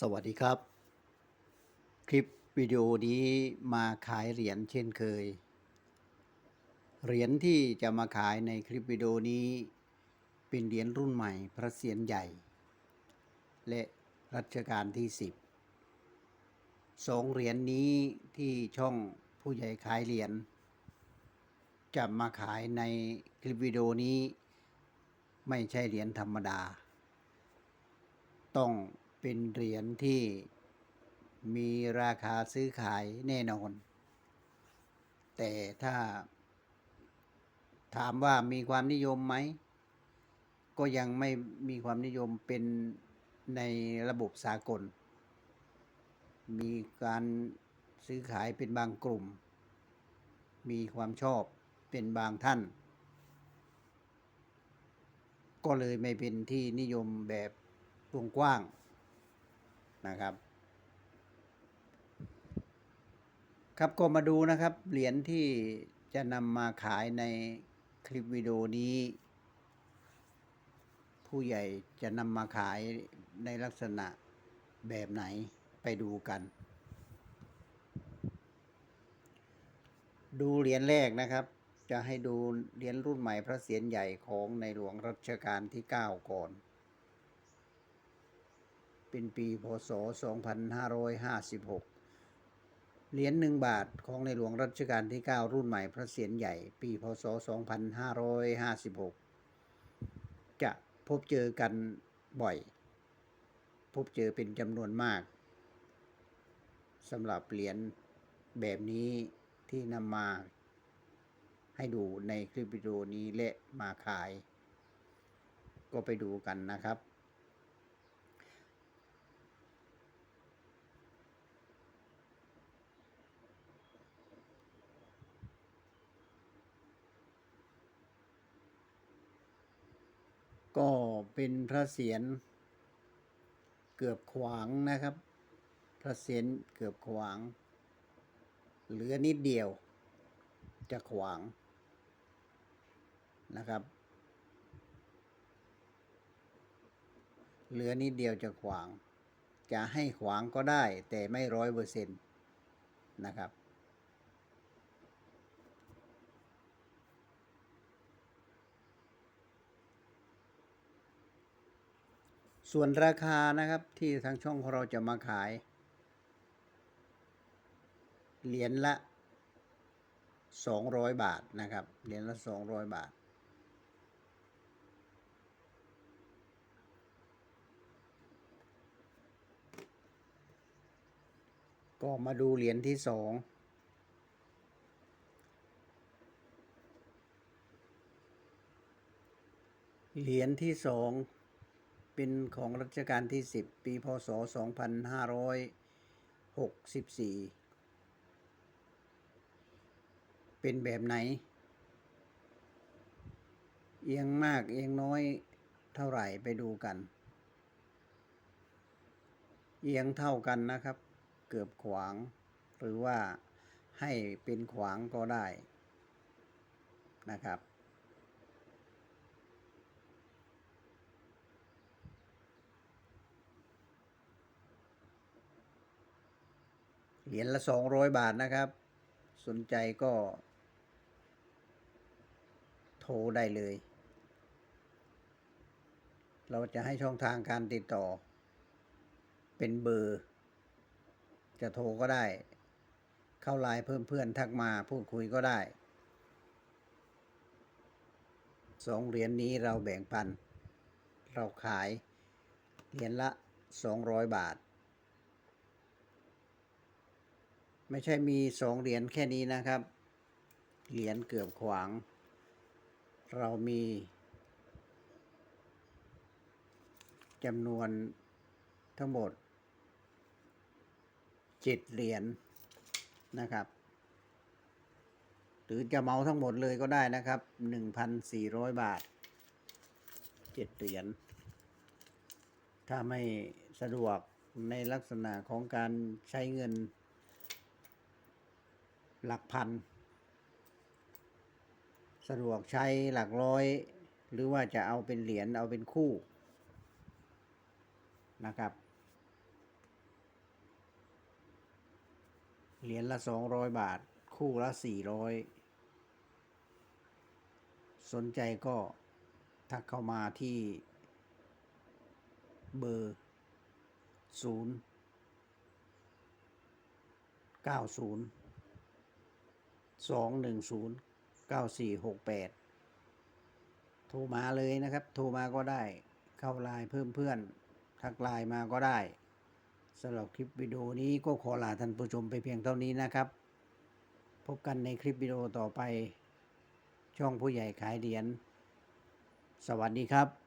สวัสดีครับ คลิปวิดีโอนี้มาขายเหรียญเช่นเคย เหรียญที่จะมาขายในคลิปวิดีโอนี้ เป็นเหรียญรุ่นใหม่พระเศียรใหญ่ และรัชกาลที่ 10สองเหรียญนี้ที่ช่องผู้ใหญ่ขายเหรียญจะมาขายในคลิปวิดีโอนี้ ไม่ใช่เหรียญธรรมดา ต้อง เป็นเหรียญที่มีราคาซื้อขายแน่นอน แต่ถ้าถามว่ามีความนิยมไหม ก็ยังไม่มีความนิยมเป็นในระบบสากล มีการซื้อขายเป็นบางกลุ่ม มีความชอบเป็นบางท่าน ก็เลยไม่เป็นที่นิยมแบบวงกว้าง นะครับ ครับก็มาดูนะครับ เหรียญที่จะนำมาขายในคลิปวิดีโอนี้ ผู้ใหญ่จะนำมาขายในลักษณะแบบไหนไปดูกัน ดูเหรียญแรกนะครับ จะให้ดูเหรียญรุ่นใหม่พระเศียรใหญ่ของในหลวงรัชกาลที่ 9 ก่อน เป็นปีพศ 2556 เหรียญหนึ่งบาทของในหลวงรัชกาลที่ 9 รุ่นใหม่พระเศียรใหญ่ ปีพศ 2556 จะพบเจอกันบ่อย พบเจอเป็นจำนวนมากสำหรับเหรียญแบบนี้ที่นำมาให้ดูในคลิปวิดีโอนี้และมาขาย ก็ไปดูกันนะครับ ก็เป็นพระเศียรเกือบขวางนะครับ พระเศียรเกือบขวาง เหลือนิดเดียว จะขวางนะครับ เหลือนิดเดียวจะขวาง จะให้ขวางก็ได้แต่ไม่ร้อยเปอร์เซ็นต์นะครับ ส่วนราคานะครับที่ทางช่องของเราจะมาขาย เหรียญละ 200 บาทนะครับ เหรียญละ 200 บาท ก็มาดูเหรียญที่สองเหรียญที่สอง เป็นของรัชกาลที่ 10 ปีพศ 2564 เป็นแบบไหน เอียงมากเอียงน้อยเท่าไหร่ไปดูกัน เอียงเท่ากันนะครับ เกือบขวาง หรือว่าให้เป็นขวางก็ได้นะครับ เหรียญละ200บาทนะครับ สนใจก็ โทรได้เลย เราจะให้ช่องทางการติดต่อ เป็นเบอร์ จะโทรก็ได้ เข้าไลน์เพิ่มเพื่อนทักมาพูดคุยก็ได้สองเหรียญนนี้เราแบ่งปัน เราขายเหรียญละ 200 บาท ไม่ใช่มีสองเหรียญแค่นี้นะครับ เหรียญเกือบขวาง เรามีจำนวนทั้งหมดเจ็ดเหรียญนะครับ หรือจะเมาทั้งหมดเลยก็ได้นะครับหนึ่งพันสี่ร้อยบาทเจ็ดเหรียญ ถ้าไม่สะดวกในลักษณะของการใช้เงิน หลักพัน สะดวกใช้หลักร้อย หรือว่าจะเอาเป็นเหรียญเอาเป็นคู่นะครับ เหรียญละสองร้อยบาท คู่ละสี่ร้อยสนใจก็ทักเข้ามาที่เบอร์ศูนย์เก้าศูนย์ สองหนึ่งศูนย์เก้าสี่หกแปดโทรมาเลยนะครับ โทรมาก็ได้ เข้าไลน์เพิ่มเพื่อน ทักไลน์มาก็ได้สำหรับคลิปวิดีโอนี้ก็ขอลาท่านผู้ชมไปเพียงเท่านี้นะครับ พบกันในคลิปวิดีโอต่อไป ช่องผู้ใหญ่ขายเหรียญ สวัสดีครับ